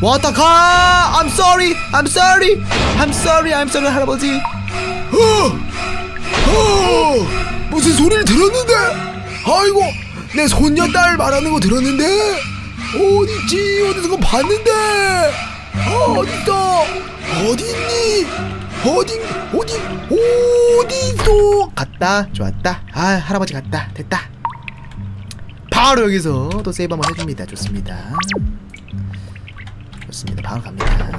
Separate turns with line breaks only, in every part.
와타카 I'm sorry. I'm sorry. I'm sorry. I'm sorry 할아버지.
어! 어! 무슨 소리를 들었는데? 아이고 내 손녀 딸 말하는 거 들었는데? 어디지? 어디서 그거 봤는데? 어, 어딨어? 어디 있니? 어디 어디 어디서?
갔다 좋았다. 아 할아버지 갔다. 됐다. 바로 여기서 또 세이브 한번 해줍니다. 좋습니다. 좋습니다. 바로 갑니다.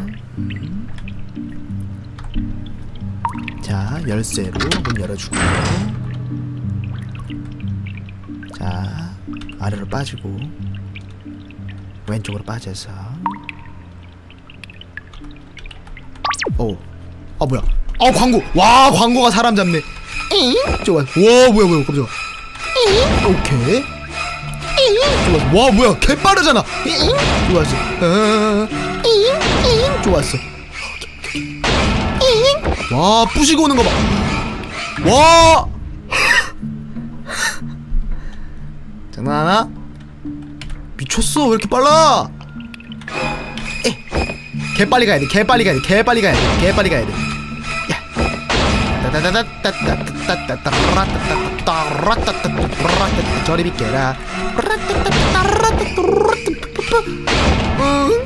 자, 열쇠로 문 열어주고. 자, 아래로 빠지고 왼쪽으로 빠져서 오, 아 뭐야? 아 광고! 와 광고가 사람 잡네. 좋아. 와 뭐야 뭐야 깜짝 오케이. 와 뭐야 개 빠르잖아. 좋아지. 좋았어. 와, 부시고 오는 거 봐. 와! 장난하나? 미쳤어. 왜 이렇게 빨라? 개 빨리 가야 돼. 개 빨리 가야 돼. 개 빨리 가야 돼. 개 빨리 가야 돼. 저리 비켜라. 응?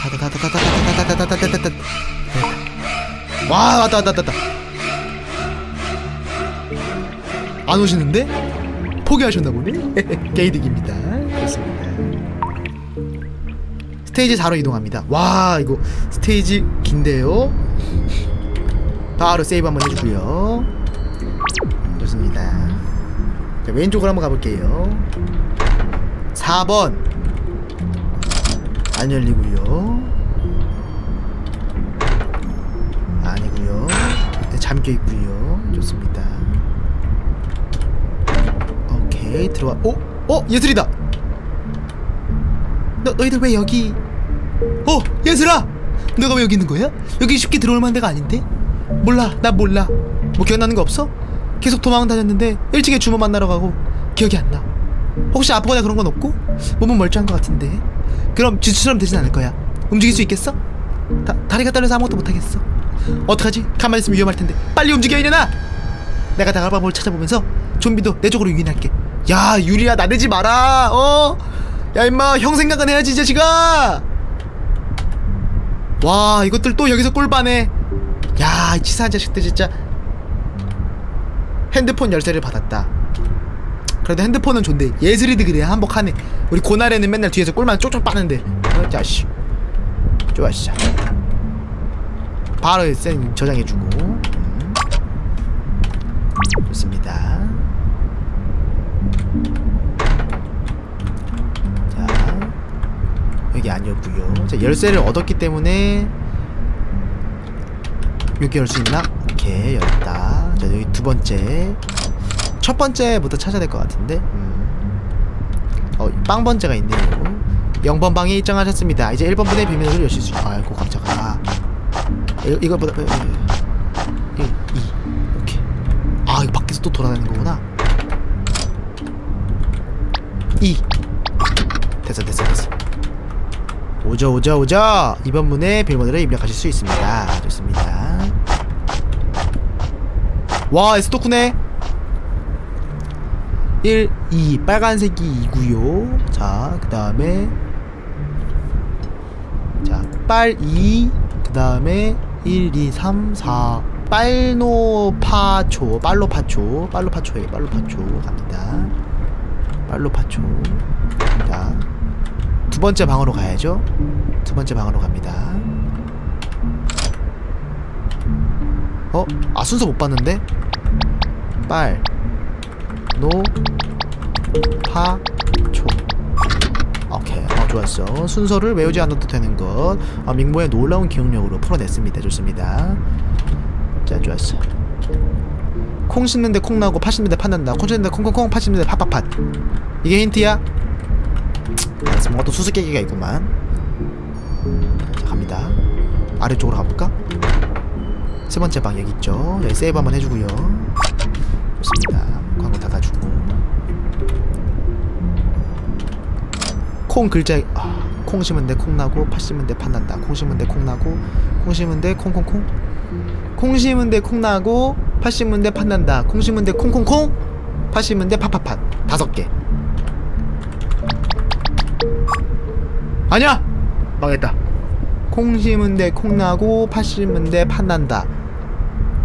다다다다다다다다다다다다다다 와 왔다 왔다 왔다 안 오시는데? 포기하셨나 보네? 게이득입니다 그렇습니다 스테이지 4로 이동합니다 와 이거 스테이지 긴데요 바로 세이브 한번 해주고요 좋습니다 자, 왼쪽으로 한번 가볼게요 4번 안 열리고요 아니고요 네, 잠겨 있고요 좋습니다 오케이 들어와 어? 어? 예슬이다 너, 너희들 왜 여기 어 예슬아 너가 왜 여기 있는 거야? 여기 쉽게 들어올 만한 데가 아닌데? 몰라 나 몰라 뭐 기억나는 거 없어? 계속 도망 다녔는데 일찍에 주모 만나러 가고 기억이 안 나 혹시 아프거나 그런 건 없고? 몸은 멀쩡한 것 같은데 그럼 지수처럼 되진 않을 거야. 움직일 수 있겠어? 다, 다리가 떨려서 아무것도 못하겠어. 어떡하지? 가만히 있으면 위험할 텐데. 빨리 움직여 이년아! 내가 다가방법을 찾아보면서. 좀비도 내 쪽으로 유인할게. 야 유리야 나대지 마라! 어? 야 임마 형 생각은 해야지 이 자식아! 와 이것들 또 여기서 꿀빠네. 야 이 치사한 자식들 진짜. 핸드폰 열쇠를 받았다 그래도 핸드폰은 좋은데 예슬이도 그래. 한복하네 우리 고날에는 맨날 뒤에서 꿀만 쪽쪽 빠는데. 어 자식 진짜. 바로 쌤 저장해주고. 음. 좋습니다. 자. 여기 아니었고요. 자 열쇠를 얻었기 때문에 여기 열 수 있나? 오케이 열었다. 자 여기 두 번째 첫 번째부터 찾아야 될 것 같은데? 음. 어, 빵 번째가 있네요. 0번 방에 입장하셨습니다. 이제 1번 분의 비밀을 여실 수 아이고 깜짝아. 이, 이거보다 1, 2 오케이. 아 이거 밖에서 또 돌아다니는 거구나. 2 됐어 됐어 됐어. 오죠 오죠 오죠. 2번 문에 비밀번호를 입력하실 수 있습니다. 좋습니다. 와 에스토쿠네 1, 2 빨간색이 2구요. 자그 다음에 자 빨 2, 그 다음에 1, 2, 3, 4 빨노파초 빨로파초 빨로파초에 빨로파초. 갑니다. 빨로파초. 자두 번째 방으로 가야죠. 두 번째 방으로 갑니다. 어? 아 순서 못 봤는데? 빨 노, 파, 초. 오케이. 어, 좋았어. 순서를 외우지 않아도 되는 것. 어, 민모의 놀라운 기억력으로 풀어냈습니다. 좋습니다. 자, 좋았어. 콩 씹는데 콩 나고 파 씹는데 파 난다. 콩 씹는데 콩콩콩, 파 씹는데 팥팥팥. 이게 힌트야? 알았어. 뭔가 또 수수께끼가 있구만. 자, 갑니다. 아래쪽으로 가볼까? 세 번째 방 여기 있죠. 여기 세이브 한번 해주고요. 좋습니다. 광고 닫아주고 콩 글자 아, 콩 심은 데콩 나고 팥 심은 데팥 난다 콩 심은 데콩 나고 콩 심은 데 콩콩콩 콩 심은 데콩 나고 팥 심은 데팥 난다 콩 심은 데 콩콩콩 팥 심은 데 팥팥팥 다섯 개 아니야 망했다 콩 심은 데콩 나고 팥 심은 데팥 난다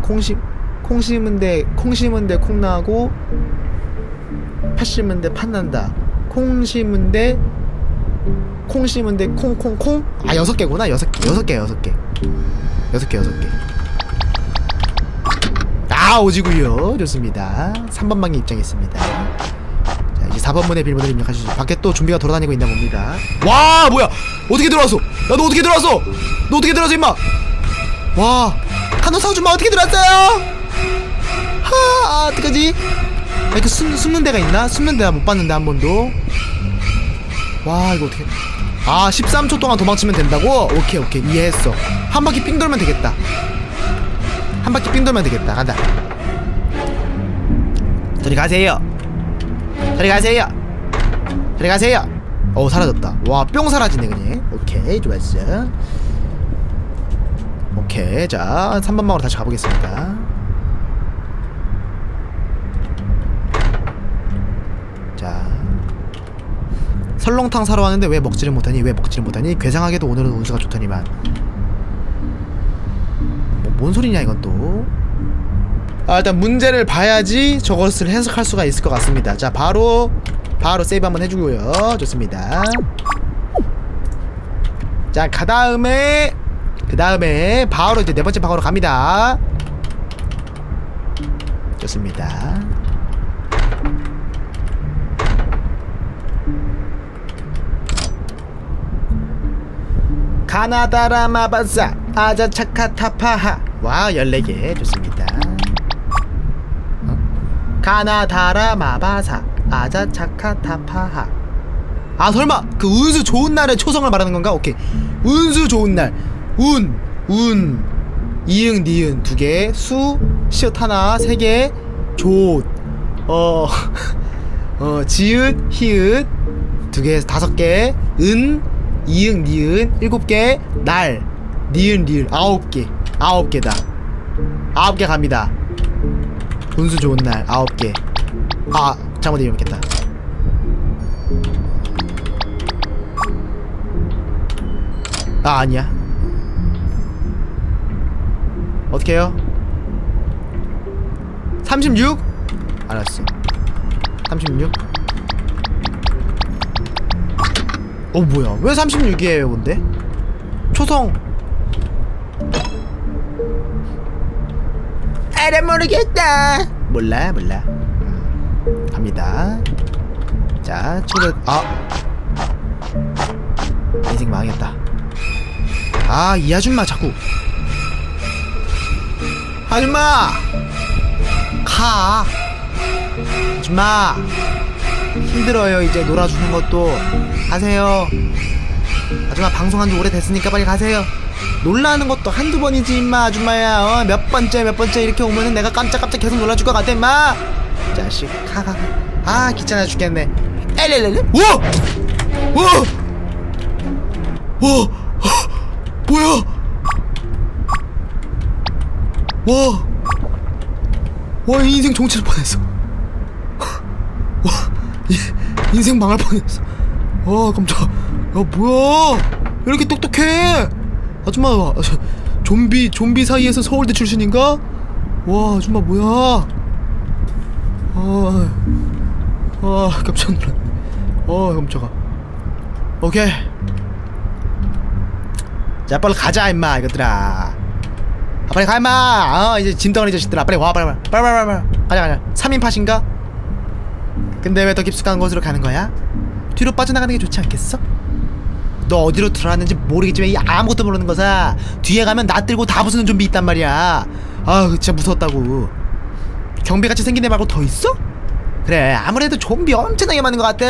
콩 심, 콩 심은 데 콩 심은 데 콩 나고 팥 심은 데 팥 난다. 콩 심은 데 콩 심은 데 콩콩콩? 아 여섯 개구나. 여섯 개 여섯 개 여섯 개. 여섯 개 여섯 개 아 오지구요. 좋습니다. 3번 방에 입장했습니다. 자 이제 4번 문의 빌보드 입력하시죠. 밖에 또 좀비가 돌아다니고 있나 봅니다. 와 뭐야? 어떻게 들어왔어? 야 너 어떻게 들어왔어? 너 어떻게 들어왔어 임마? 와 한우 사주마 어떻게 들어왔어요 하 어떡하지? 아, 이렇게 숨, 숨는 데가 있나? 숨는 데가 못 봤는데 한 번도. 와 이거 어떻게. 아 13초 동안 도망치면 된다고? 오케이 오케이. 이해했어. 한 바퀴 삥 돌면 되겠다. 한 바퀴 삥 돌면 되겠다. 간다. 저리 가세요. 저리 가세요. 저리 가세요. 어 사라졌다. 와 뿅 사라지네 그냥. 오케이 좋았어. 오케이 자 3번 방으로 다시 가보겠습니다 자 설렁탕 사러 왔는데 왜 먹지를 못하니? 왜 먹지를 못하니? 괴상하게도 오늘은 운수가 좋더니만. 뭐, 뭔 소리냐 이건 또. 아, 일단 문제를 봐야지 저것을 해석할 수가 있을 것 같습니다. 자 바로 바로 세이브 한번 해주고요. 좋습니다. 자 그 다음에 그 다음에 바로 이제 네 번째 방으로 갑니다. 좋습니다 가나다라 마바사 아자차카타파하. 와 14개. 좋습니다. 어? 가나다라 마바사 아자차카타파하. 아 설마 그 운수 좋은 날의 초성을 말하는 건가? 오케이. 운수 좋은 날 운 운 이응 니은 두개 수 시옷 하나. 세개조 어, 어, 지읒, 히읗, 두 개, 다섯 개, 은, 이응, 니은, 일곱 개, 날, 니은, 리을, 아홉 개, 아홉 개다. 아홉 개 갑니다. 운수 좋은 날, 아홉 개. 아, 잘못 입력했다. 아, 아니야. 어떻게 해요? 36? 알았어 36? 어 뭐야? 왜 36이에요 근데? 초성. 알아 모르겠다. 몰라 몰라. 음, 갑니다. 자 친구 아! 인생 망했다. 아 이 아줌마 자꾸. 아줌마! 가! 아줌마 힘들어요. 이제 놀아주는 것도. 가세요. 아줌마 방송한 지 오래됐으니까 빨리 가세요. 놀라는 것도 한두 번이지 임마 아줌마야. 어? 몇 번째 몇 번째 이렇게 오면은 내가 깜짝깜짝 계속 놀라줄 것 같아 임마. 자식 가가가. 아 귀찮아 죽겠네. 엘렐렐레 우와! 우와! 우와! 뭐야 와, 와 인생 종칠 뻔했어. 와, 이, 인생 망할 뻔했어. 와 깜짝. 야 뭐야? 왜 이렇게 똑똑해? 아줌마, 아, 저, 좀비 좀비 사이에서 서울대 출신인가? 와 아줌마 뭐야? 아, 아 깜짝 놀랐네. 아 깜짝아. 오케이. 자 빨리 가자 임마 이것들아. 아, 빨리 가 임마 어 이제 짐덩어리 자식들아 빨리 와 빨리 빨리 빨리 빨리 빨리 가자 가자 3인 팟인가? 근데 왜 더 깊숙한 곳으로 가는 거야? 뒤로 빠져나가는 게 좋지 않겠어? 너 어디로 들어왔는지 모르겠지만 이 아무것도 모르는 거사 뒤에 가면 나 들고 다 부수는 좀비 있단 말이야 아 진짜 무서웠다고 경비같이 생긴 애 말고 더 있어? 그래 아무래도 좀비 엄청나게 많은 것 같아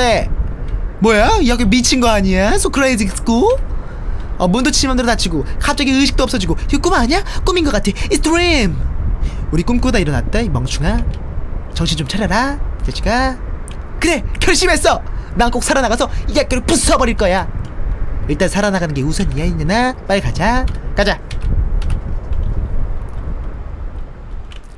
뭐야? 이 학교 미친 거 아니야? So crazy school? 어, 문도 치면 대로 다치고 갑자기 의식도 없어지고 이거 꿈 아니야? 꿈인 것 같아 It's dream 우리 꿈꾸다 일어났다 이 멍충아 정신 좀 차려라 이 자식아 그래 결심했어. 난 꼭 살아나가서 이 학교를 부숴버릴 거야. 일단 살아나가는 게 우선이야 이년아 빨리 가자. 가자